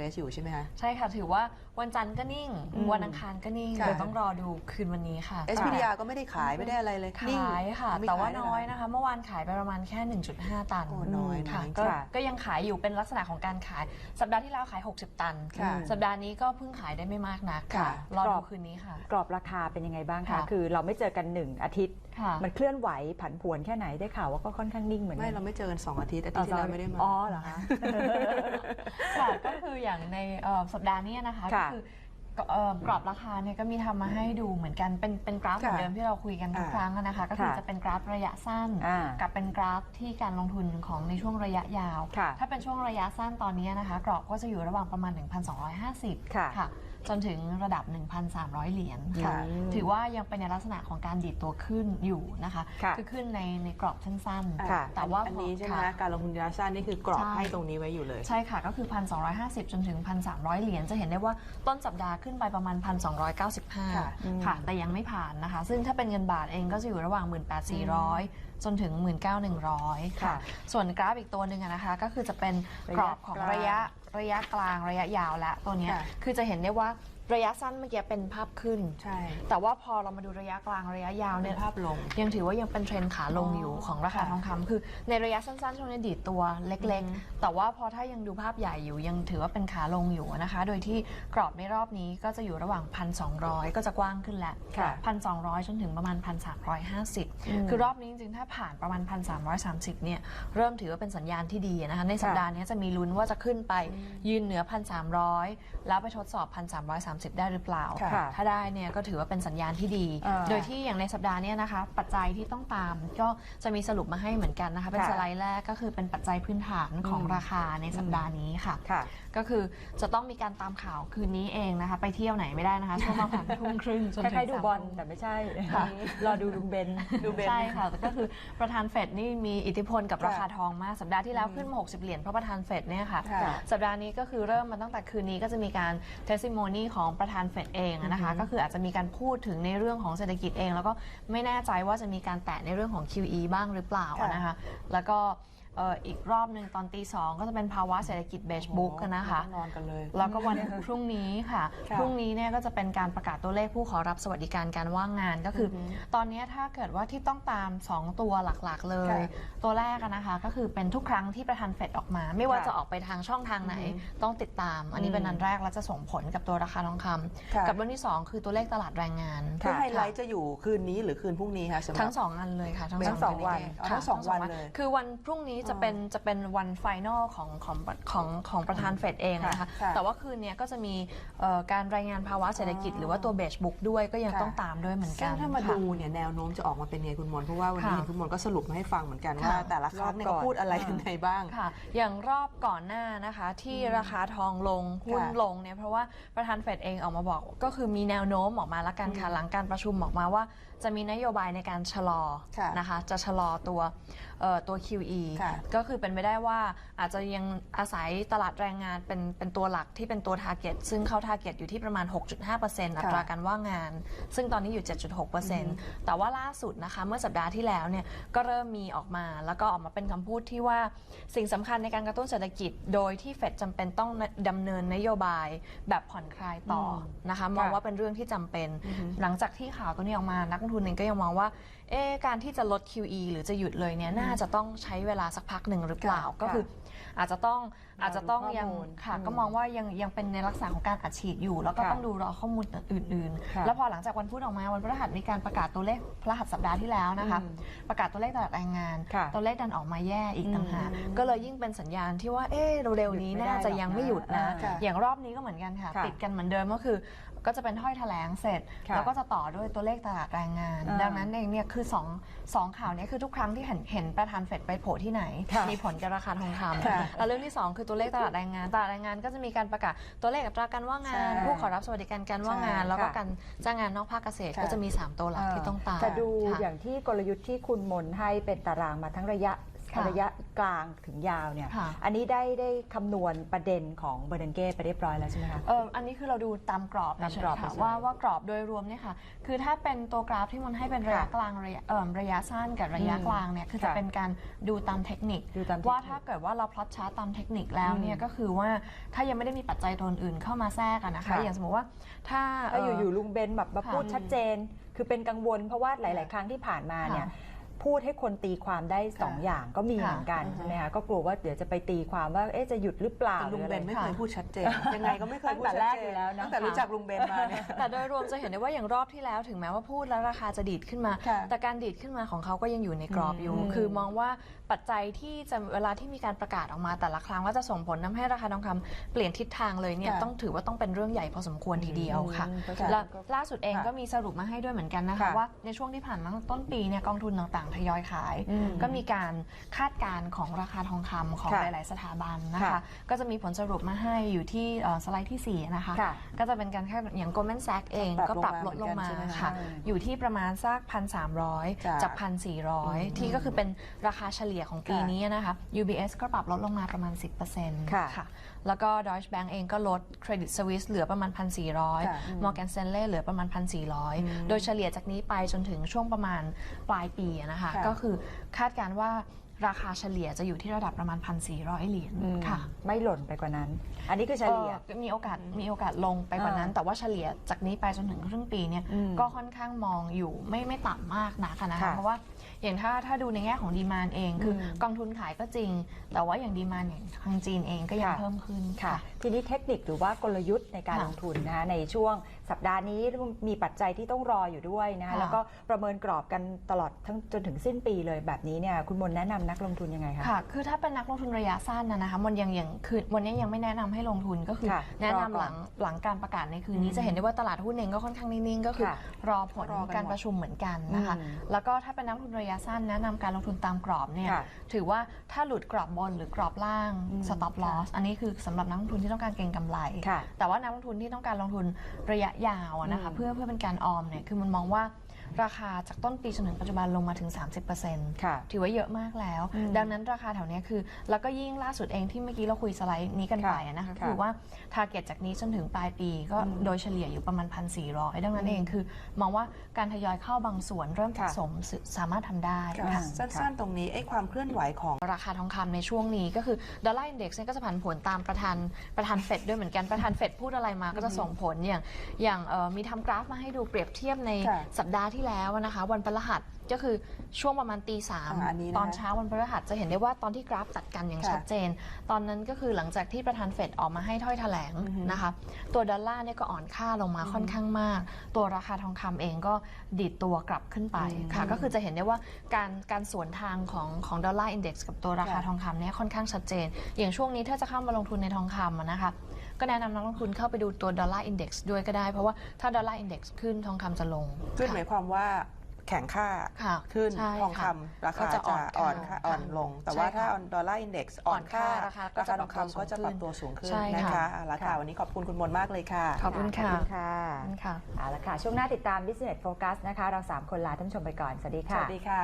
รสอยู่ใช่ไหมคะ ใช่ค่ะ ถือว่าวันจันทร์ก็นิ่ง อืมวันอังคารก็นิ่งค่ะ เดี๋ยวต้องรอดูคืนวันนี้ค่ะ SPDR ก็ไม่ได้ขายไม่ได้อะไรเลยนิ่งขายค่ะ ไม่แต่ว่าขยเล น้อยเหรนะคะ เมื่อวานขายไปประมาณแค่ 1.5 ตันโอ้น้อยค่ะน้อยก็ค่ะก็ยังขายอยู่เป็นลักษณะของการขาย สัปดาห์ที่แล้วขาย 60 ตัน ค่ะสัปดาห์นี้ก็เพิ่งขายได้ไม่มากนักค่ะ รอครดูอบคืนนี้ค่ะ กรอบราคาเป็นยังไงบ้างคะ ค่ะ คือเราไม่เจอกันหนึ่งอาทิตย์ค่ะ มันเคลื่อนไหวผันผวนแค่ไหนได้ข่าวว่าก็ค่อนข้างนิ่งเหมือนไม่กันเราไม่เจอกันสองอาทิตย์อาทิตย์ที่แล้วไม่ได้มาอ๋อเหรอคะค่ะก็คืออย่างในเอ่อสัปดาห์นี้นะคะก็ค่ะคือเอ่อกรอบราคาเนี่ยก็มีทำมาให้ดูเหมือนกันเป็นเป็นกราฟเหมือนเดิมที่เราคุยกันทุกอ่าครั้งอะนะคะ ก็คือค่ะจะเป็นกราฟระยะสั้นอ่ากับเป็นกราฟที่การลงทุนของในช่วงระยะยาวค่ะถ้าเป็นช่วงระยะสั้นตอนนี้นะคะ กรอบก็จะอยู่ระหว่างประมาณ 1,250 ค่ะค่ะ จนถึงระดับ 1,300 เหรียญค่ะค่ะ ถือว่ายังเป็นในลักษณะของการดีดตัวขึ้นอยู่นะคะค่ะอขึ้นในในกรอบสั้นค่ะๆ แต่ว่าอันนี้ใช่ไหมค่ะคะการลงทุนระยะสั้นนี่คือกรอบใช่ ให้ตรงนี้ไว้อยู่เลย ใช่ค่ะ ก็คือ 1,250 จนถึง 1,300 เหรียญจะเห็นได้ว่าต้นสัปดาห์ขึ้นไปประมาณ ค่ะ 1,295 ค่ะ แต่ยังไม่ผ่านนะคะ ซึ่งถ้าเป็นเงินบาทเองก็จะอยู่ระหว่าง 18,400 จนถึง 19,100ค่ะค่ะ ส่วนกราฟอีกตัวหนึ่งอะนะคะก็คือจะเป็นกรอบของระระยะยะระยะกลางระยะยาวและตัวเนี้ยค่ะคือจะเห็นได้ว่า ระยะสั้นเมื่อกี้เป็นภาพขึ้น ใช่ แต่ว่าพอเรามาดูระยะกลางระยะยาวเป็เนี่ยนภาพลง ยังถือว่ายังเป็นเทรนด์ขาลงอยู่ของราคาค่ะทองคำคือในระยะสั้นๆช่วงนี้ดีดตัวเล็กๆ แต่ว่าพอถ้ายังดูภาพใหญ่อยู่ยังถือว่าเป็นขาลงอยู่นะคะ โดยที่กรอบในรอบนี้ก็จะอยู่ระหว่าง 1,200 ก็จะกว้างขึ้นแล้วค่ะ1,200 จนถึงประมาณ 1,350 คือรอบนี้จริงๆ ถ้าผ่านประมาณ 1,330 เนี่ยเริ่มถือว่าเป็นสัญญาณที่ดีนะคะ ในสัปดาห์นี้จะมีลุ้นว่าจะขึ้นไปยืนเหนือ 1,300 แล้วไปทดสอบ 1,330ได้หรือเปล่า ค่ะถ้าได้เนี่ยก็ถือว่าเป็นสัญญาณที่ดี อ่าโดยที่อย่างในสัปดาห์เนี้นะคะ ปัจจัยที่ต้องตามก็จะมีสรุปมาให้เหมือนกันนะคะ เป็นค่ะสไลด์แรกก็คือเป็นปัจจัยพื้นฐานของอืม ราคาในสัปดาห์นี้ค่ะ ค่ะ ก็คือจะต้องมีการตามข่าวคืนนี้เองนะคะ ไปเที่ยวไหนไม่ได้นะคะช่วงประมาณทุ่มครึ่งจนคถึงล้ายๆดูสาม บอลทุ่มแต่ไม่ใช่ค่ะ รอดูลุงเบนดูเบน ใช่ค่ะแต่ก็คือประธานเฟดนี่มีอิทธิพลกับค่ะราคาทองมาก สัปดาห์ที่แล้วขึ้นมา 60 เหรียญเพราะประธานเฟดเนี่ยค่ะ ค่ะสัปดาห์นี้ก็คือเริ่มมาตั้งแต่คืนนี้ก็จะมีการเทส i ิโมนีของประธานเฟดเองนะคะก็คืออาจจะมีการพูดถึงในเรื่องของเศรษฐกิจเอง แล้วก็ไม่แน่ใจว่าจะมีการแตะในเรื่องของ QE บ้างหรือเปล่าค่ะนะคะแล้วก็เอ่ออีกรอบหนึ่งตอนตีสองก็จะเป็นภาวะเศรษฐกิจเบชบุ๊กนะคะโอ้โหนอนกันเลย แล้วก็วัน พรุ่งนี้ค่ะ ค่ะพรุ่งนี้เนี่ยก็จะเป็นการประกาศตัวเลขผู้ขอรับสวัสดิการการว่างงานก็คืออตอนนี้ถ้าเกิดว่าที่ต้องตาม 2 ตัวหลักๆ เลย ค่ะตัวแรกอะนะคะ ก็คือเป็นทุกครั้งที่ประธานเฟดออกมา ไม่ว่าค่ะจะออกไปทางช่องทางไหนอือฮึต้องติดตาม อันนี้เป็นอืมอันแรกแล้วจะส่งผลกับตัวราคาทองคำค่ะ กับเรื่องที่2คือตัวเลขตลาดแรงงานคือค่ะไฮไลท์จะอยู่คืนนี้หรือคืนพรุ่งนี้คะสำหรับ ทั้งสองอันเลยค่ะทั้งเป็นสองทั้งสองวันค่ะอ๋อทั้งสองวันเลย คือวันพรุ่งนี้จะเป็นจะเป็นวันไฟนอลของของของของประธานเฟดเองนะคะ ค่ะแต่ว่าคืนนี้ก็จะมีเอ่อการรายงานภาวะเศรษฐกิจหรือว่าตัวเบชบุ๊กด้วยก็ยังค่ะ ต้องตามด้วยเหมือนกัซึ่นงถ้ามาค่ะ ดูเนี่ยแนวโน้มจะออกมาเป็นไงคุณมนต์เพราะว่าวันนี้ค่ะเห็นคุณมนต์ก็สรุปมาให้ฟังเหมือนกันว่า ค่ะ แต่ละครั้งเนี่ยรอบก่อน เขาพูดอะไรยังไงบ้าง ค่ะ อย่างรอบก่อนหน้านะคะที่ราคาทองลงหุ้นค่ะลงเนี่ยเพราะว่าประธานเฟดเองออกมาบอกก็คือมีแนวโน้มออกมาแล้วกันค่ะหลังการประชุมออกมาว่าจะมีนโยบายในการชะลอค่ะนะคะ จะชะลอตัวเอ่อตัว QE ค่ะก็คือเป็นไปได้ว่าอาจจะยังอาศัยตลาดแรงงานเป็นเป็นตัวหลักที่เป็นตัว Target ซึ่งเข้า Target อยู่ที่ประมาณ 6.5%อัตราการว่างงาน ซึ่งตอนนี้อยู่ 7.6%แต่ว่าล่าสุดนะคะ เมื่อสัปดาห์ที่แล้วเนี่ยก็เริ่มมีออกมาแล้วก็ออกมาเป็นคำพูดที่ว่าสิ่งสำคัญในการกระตุ้นเศรษฐกิจ โดยที่เฟดจำเป็นต้องดำเนินนโยบายแบบผ่อนคลายต่ออนะคะมองว่าเป็นเรื่องที่จำเป็น หลังจากที่ข่าวตัวนี้ออกมานักลงทุนเองก็ยังมองว่าเอ๊ะการที่จะลด QE หรือจะหยุดเลยเนี่ยน่าจะต้องใช้เวลาสักพักหนึ่งหรือเปล่าค่ะก็คือ อาจจะต้องอาจจะต้องยังข้อมูลค่ะอืมก็มองว่ายังยังเป็นในลักษณะของการอัดฉีดอยู่ แล้วก็ค่ะต้องดูรอข้อมูลอื่นค่ะๆแล้วพอหลังจากวันพุธออกมาวันพฤหัสมีการประกาศตัวเลขพฤหัสสัปดาห์ที่แล้วนะคะอืมประกาศตัวเลขตลาดแรงงานค่ะตัวเลขดันออกมาแย่อีกต่างหากอืมก็เลยยิ่งเป็นสัญญาณที่ว่าเอ๊ะเร็วๆนี้หยุดไม่ได้น่าจะยังไม่หยุดนะหรอกนะค่ะอย่างรอบนี้ก็เหมือนกันค่ะค่ะติดกันเหมือนเดิมก็คือ ก็จะเป็นถ้อยแถลงเสร็จ ค่ะแล้วก็จะต่อด้วยตัวเลขตลาดแรงงาน อ่าดังนั้นเองเนี่ยคือสองสองข่าวเนี้คือทุกครั้งที่เห็นเห็นประธานเฟดไปโผล่ที่ไหน ค่ะมีผลกับราคาทองคค่ะำแล้วเรื่องที่2คือตัวเลขตลาดแรงงานตลาดแรงงานก็จะมีการประกาศตัวเลขอัตราการว่างงาน ใช่ผู้ขอรับสวัสดิการการว่างงาน ใช่แล้วก็ค่ะการจ้างงานนอกภาคเกษตรค่ะ ก็จะมี3ตัวหลักที่ต้องตามแต่ดูค่ะ อย่างที่กลยุทธ์ที่คุณมนให้เป็นตารางมาทั้งระยะ ค่ะระยะกลางถึงยาวเนี่ยค่ะ อันนี้ได้ได้คำนวณประเด็นของเบอร์นันเก้ไปเรียบร้อยแล้วใช่ไหมคะ เอออันนี้คือเราดูตามกรอบตามเฉกรอยบๆค่ะเฉยๆว่าว่ากรอบโดยรวมเนี่ยค่ะ คือถ้าเป็นตัวกราฟที่มันให้เป็นระยะค่ะกลางระยะเอ่อระยะสั้นกับระยะอืมกลางเนี่ยคือจะค่ะเป็นการดูตามเทคนิค ดูตามเทคนิคว่าถ้าเกิดว่าเราพลอตชาร์ตตามเทคนิคแล้วเนี่ยอืมก็คือว่าถ้ายังไม่ได้มีปัจจัยตัวอื่นเข้ามาแทรกอะนะคะ ค่ะ อย่างสมมติว่าถ้าถ้าเอยู่ๆลุงเบนแบบมาค่ะพูดชัดเจน คือเป็นกังวลเพราะว่าหลาย ๆ ครั้งที่ผ่านมาเนี่ยค่ะ พูดให้คนตีความได้สองค่ะอย่างก็มีค่ะเหมือนกันอือฮึใช่ไหมคะก็กลัวว่าเดี๋ยวจะไปตีความว่าเอ๊ะจะหยุดหรือเปล่าแต่ลุงหรือเบอะไรนไม่ค่ะเคยพูดชัดเจนยังไงก็ไม่เคยพูดตั้งแต่ชัดแรกเจอยู่นแล้วนะตั้งแต่รู้จักลุงเบนมาเนี่ยแต่โดยรวมจะเห็นได้ว่าอย่างรอบที่แล้วถึงแม้ว่าพูดแล้วราคาจะดีดขึ้นมาค่ะแต่การดีดขึ้นมาของเขาก็ยังอยู่ในกรอบอยู่อืมคือมองว่าปัจจัยที่จะเวลาที่มีการประกาศออกมาแต่ละครั้งว่าจะส่งผลทำให้ราคาทองคำเปลี่ยนทิศทางเลยเนี่ยค่ะต้องถือว่าต้องเป็นเรื่องใหญ่พอสมควรทีเดียวค่ะอืมเพราะฉะนั้นแล้วก็ล่าสุดเองค่ะก็มีสรุปมาให้ด้วยเหมือนกันนะคะค่ะว่าในช่วงที่ผ่านมาต้นปีเนี่ยกองทุนต่างๆทยอยขายอืมก็มีการคาดการณ์ของราคาทองคำของค่ะหลาย ๆ สถาบันนะคะค่ะก็จะมีผลสรุปมาให้อยู่ที่เอ่อสไลด์ที่สี่นะคะค่ะก็จะเป็นการแค่อย่าง Goldman Sachs เองปรับก็ปรับลดลงมาลงมาเหมือนกันใช่ไหมคะค่ะอืมอยู่ที่ประมาณสักพันสามร้อยจ้ะจากพันสี่ร้อยที่ก็คือเป็นราคาเฉลี่ยของปีค่ะนี้นะคะ UBS ก็ปรับลดลงมาประมาณ 10%ค่ะค่ะแล้วก็ Deutsche Bank เองก็ลด Credit Suisse เหลือประมาณค่ะ1,400 Morgan Stanley เหลือประมาณ 1,400 โดยเฉลี่ยจากนี้ไปจนถึงช่วงประมาณปลายปีอะนะคะ ค่ะ ก็คือคาดการณ์ว่าราคาเฉลี่ยจะอยู่ที่ระดับประมาณ 1,400 เหรียญอืมค่ะไม่หล่นไปกว่านั้น อันนี้คือเฉลี่ย เอ่อมีโอกาสมีโอกาสลงไปกว่านั้น อ่าแต่ว่าเฉลี่ยจากนี้ไปจนถึงครึ่งปีเนี่ยอืมก็ค่อนข้างมองอยู่ไม่ไม่ต่ำมากนักอะนะคะค่ะเพราะว่าอย่างถ้าถ้าดูในแง่ของดีมานเอง คืออม กองทุนขายก็จริง แต่ว่าอย่างดีมานอย่างทางจีนเองก็ยังค่ะเพิ่มขึ้นค่ะ ค่ะทีนี้เทคนิคหรือว่ากลยุทธ์ในการค่ะลงทุนนะคะในช่วงสัปดาห์นี้มีปัจจัยที่ต้องรออยู่ด้วยนะคะค่ะแล้วก็ประเมินกรอบกันตลอดทั้งจนถึงสิ้นปีเลยแบบนี้เนี่ยคุณมนต์แนะนำนักลงทุนยังไงคะค่ะคือถ้าเป็นนักลงทุนระยะสั้นนะนะคะมันยังยังคือวันนี้ยังไม่แนะนำให้ลงทุนก็คือค่ะแนะนำรอก่อนหลังหลังการประกาศในคืนนี้อืมจะเห็นได้ว่าตลาดหุ้นเองก็ค่อนข้างนิ่งๆก็คือค่ะรอผลรอกันหมดการประชุมเหมือนกันนะคะอืมแล้วก็ถ้าเป็นนักลงทุนระยะสั้นแนะนำการลงทุนตามกรอบเนี่ยค่ะถือว่าถ้าหลุดกรอบบนหรือกรอบล่างอืม stop loss อันนี้คือสำหรับนักลงทุนที่ต้องการเก็งกำไรค่ะแต่ว่านักลงทุนที่ต้องการลงทุนระยะยาวอะนะคะอืมเพื่อเพื่อเป็นการออมเนี่ยคือมันมองว่า ราคาจากต้นปีจนถึงปัจจุบันลงมาถึง 30%ค่ะ ถือว่าเยอะมากแล้ว อืมดังนั้นราคาแถวเนี้ยคือ แล้วก็ยิ่งล่าสุดเองที่เมื่อกี้เราคุยสไลด์นี้กันไปอะนะคะค่ะคือว่าทาร์เก็ตจากนี้จนถึงปลายปีก็อืมโดยเฉลี่ยอยู่ประมาณ 1,400 ดังนั้นเองคือ มองว่าการทยอยเข้าบางส่วนเริ่มสะค่ะ สมสามารถทำได้ค่ะ ค่ะสั้นๆตรงนี้ไอ้ความเคลื่อนไหวของ ราคาทองคำในช่วงนี้ก็คือดอลลาร์อินเด็กซ์เนี่ยก็จะผันผวนตามประธานประธานเฟดด้วยเหมือนกันประธานเฟดพูดอะไรมาก็จะส่งผลอย่างอย่างเอ่อมีทำกราฟมาให้ดูเปรียบเทียบในค่ะสัปดาห์ที่แล้วนะคะ วันพฤหัสก็คือช่วงประมาณตีสามอ่าอันนี้นะคะตอนเช้าวันพฤหัสจะเห็นได้ว่าตอนที่กราฟตัดกันอย่างค่ะชัดเจน ตอนนั้นก็คือหลังจากที่ประธานเฟดออกมาให้ถ้อยแถลงอือฮึนะคะ ตัวดอลลาร์เนี่ยก็อ่อนค่าลงมาค่อนข้างมาก ตัวราคาทองคำเองก็ดีดตัวกลับขึ้นไปค่ะ ก็คือจะเห็นได้ว่าการการสวนทางของของดอลลาร์อินเด็กซ์กับตัวราคาค่ะ ทองคำเนี่ยค่อนข้างชัดเจน อย่างช่วงนี้ถ้าจะเข้ามาลงทุนในทองคำอะนะคะ ก็แนะนำนักลงทุนเข้าไปดูตัวดอลลาร์อินเด็กซ์ด้วยก็ได้ เพราะว่าถ้าดอลลาร์อินเด็กซ์ขึ้นทองคำจะลง ขึ้นหค่ะมายความว่าแข็งค่าค่ะขึ้นใช่ทองค่ะคำราก็คาจะจะอ่อนอ่อนค่าค่าอ่อนลง แต่ใช่ว่าค่ะถ้าดอลลาร์อินเด็กซ์อ่อนค่า อ่อนค่าราคาก็ราจะคาปทรัอบงตัวคำก็จะสูงขึ้นปรับตัวสูงขึ้นใช่นะค่ะ คะเอาละค่ะวันนี้ขอบคุณคุณมนต์มากเลยค่ะ ขอบคุณขอบค่ะคุณค่ะขอบคุณค่ะ เอาละค่ะ ช่วงหน้าติดตาม Business Focus นะคะ เรา 3 คนลาท่านผู้ชมไปก่อน สวัสดีสค่ะ วัสดีค่ะ